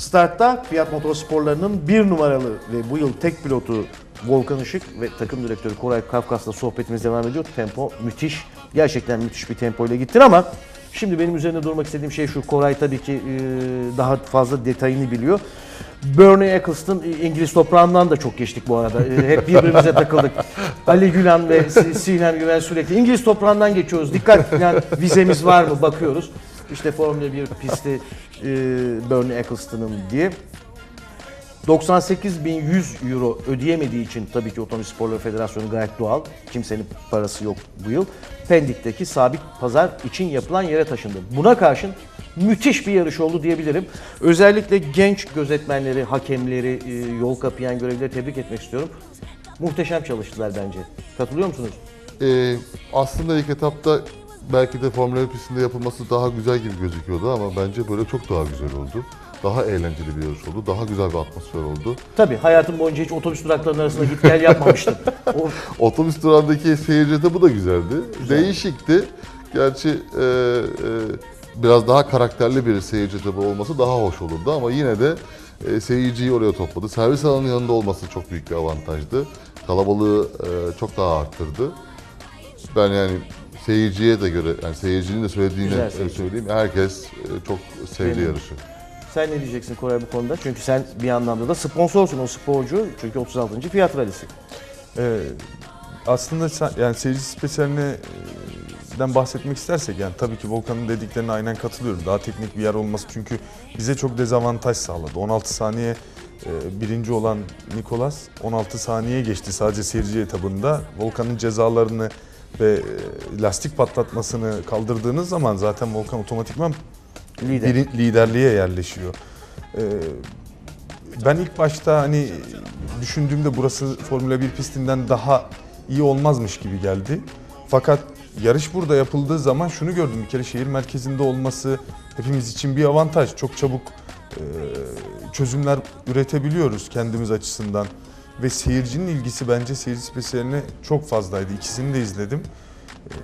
Startta Fiat Motorsporları'nın bir numaralı ve bu yıl tek pilotu Volkan Işık ve takım direktörü Koray Kafkas'la sohbetimiz devam ediyor. Tempo müthiş. Gerçekten müthiş bir tempoyla gittin ama şimdi benim üzerinde durmak istediğim şey şu. Koray tabii ki e, daha fazla detayını biliyor. Bernie Eccleston e, İngiliz toprağından da çok geçtik bu arada. E, Hep birbirimize takıldık. Ali Gülen ve Si- Sinem Güven sürekli İngiliz toprağından geçiyoruz. Dikkat falan vizemiz var mı bakıyoruz. İşte Formula 1 pisti e, Bernie Eccleston'ın diye. 98.100 euro ödeyemediği için tabii ki Otomobil Sporları Federasyonu gayet doğal. Kimsenin parası yok bu yıl. Pendik'teki sabit pazar için yapılan yere taşındı. Buna karşın müthiş bir yarış oldu diyebilirim. Özellikle genç gözetmenleri, hakemleri, e, yol kapayan görevlileri tebrik etmek istiyorum. Muhteşem çalıştılar bence. Katılıyor musunuz? Ee, aslında ilk etapta belki de Formula 1 pistinde yapılması daha güzel gibi gözüküyordu ama bence böyle çok daha güzel oldu. Daha eğlenceli bir yarış oldu. Daha güzel bir atmosfer oldu. Tabii hayatım boyunca hiç otobüs duraklarının arasında git gel yapmamıştım. O, Otobüs durağındaki seyirci etabı da güzeldi. Değişikti. Gerçi e, e, biraz daha karakterli bir seyirci etabı olması daha hoş olurdu ama yine de e, seyirciyi oraya topladı. Servis alanının yanında olması çok büyük bir avantajdı. Kalabalığı e, çok daha arttırdı. Ben yani seyirciye de göre, yani seyircinin de söylediğini Güzel e, seyirci. söyleyeyim. Herkes e, çok sevdi Benim- yarışı. Sen ne diyeceksin Koray bu konuda? Çünkü sen bir anlamda da sponsorsun o sporcu. Çünkü 36. Fiyat Rallisi. Ee, aslında sen- yani seyirci spesialine e, den bahsetmek istersek yani tabii ki Volkan'ın dediklerine aynen katılıyorum. Daha teknik bir yer olması çünkü bize çok dezavantaj sağladı. 16 saniye e, birinci olan Nikolas 16 saniye geçti sadece seyirci etabında. Volkan'ın cezalarını ve e, lastik patlatmasını kaldırdığınız zaman zaten Volkan otomatikman Lider. biri- liderliğe yerleşiyor. Ee, ben ilk başta hani düşündüğümde burası Formula 1 pistinden daha iyi olmazmış gibi geldi. Fakat yarış burada yapıldığı zaman şunu gördüm. Bir kere şehir merkezinde olması hepimiz için bir avantaj. Çok çabuk e, çözümler üretebiliyoruz kendimiz açısından. Ve seyircinin ilgisi bence seyirci spesiyaline çok fazlaydı. İkisini de izledim. Ee,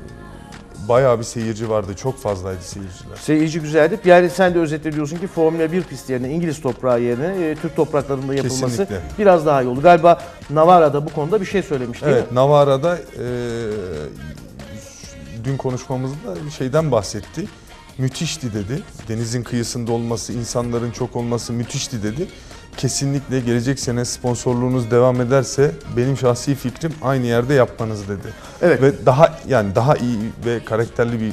Bayağı bir seyirci vardı. Çok fazlaydı seyirciler. Seyirci güzeldi. Yani sen de özetle diyorsun ki Formula 1 pisti yerine İngiliz toprağı yerine e, Türk topraklarında yapılması Kesinlikle. biraz daha iyi oldu. Galiba Navarra'da bu konuda bir şey söylemiş değil Evet, mi? Navara'da e, dün konuşmamızda bir şeyden bahsetti. Müthişti dedi. Denizin kıyısında olması, insanların çok olması müthişti dedi. Kesinlikle gelecek sene sponsorluğunuz devam ederse benim şahsi fikrim aynı yerde yapmanız dedi. Evet. Ve daha yani daha iyi ve karakterli bir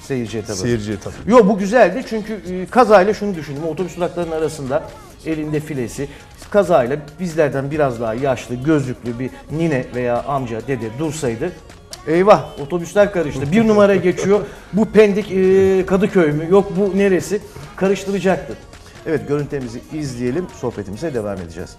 Seyirci etabı. seyirci etabı. Yo bu güzeldi çünkü e, kazayla şunu düşündüm. Otobüs duraklarının arasında elinde filesi kazayla bizlerden biraz daha yaşlı, gözlüklü bir nine veya amca, dede dursaydı eyvah otobüsler karıştı. Bir numara geçiyor. Bu Pendik e, Kadıköy mü? Yok bu neresi? Karıştıracaktı. Evet görüntümüzü izleyelim. Sohbetimize devam edeceğiz.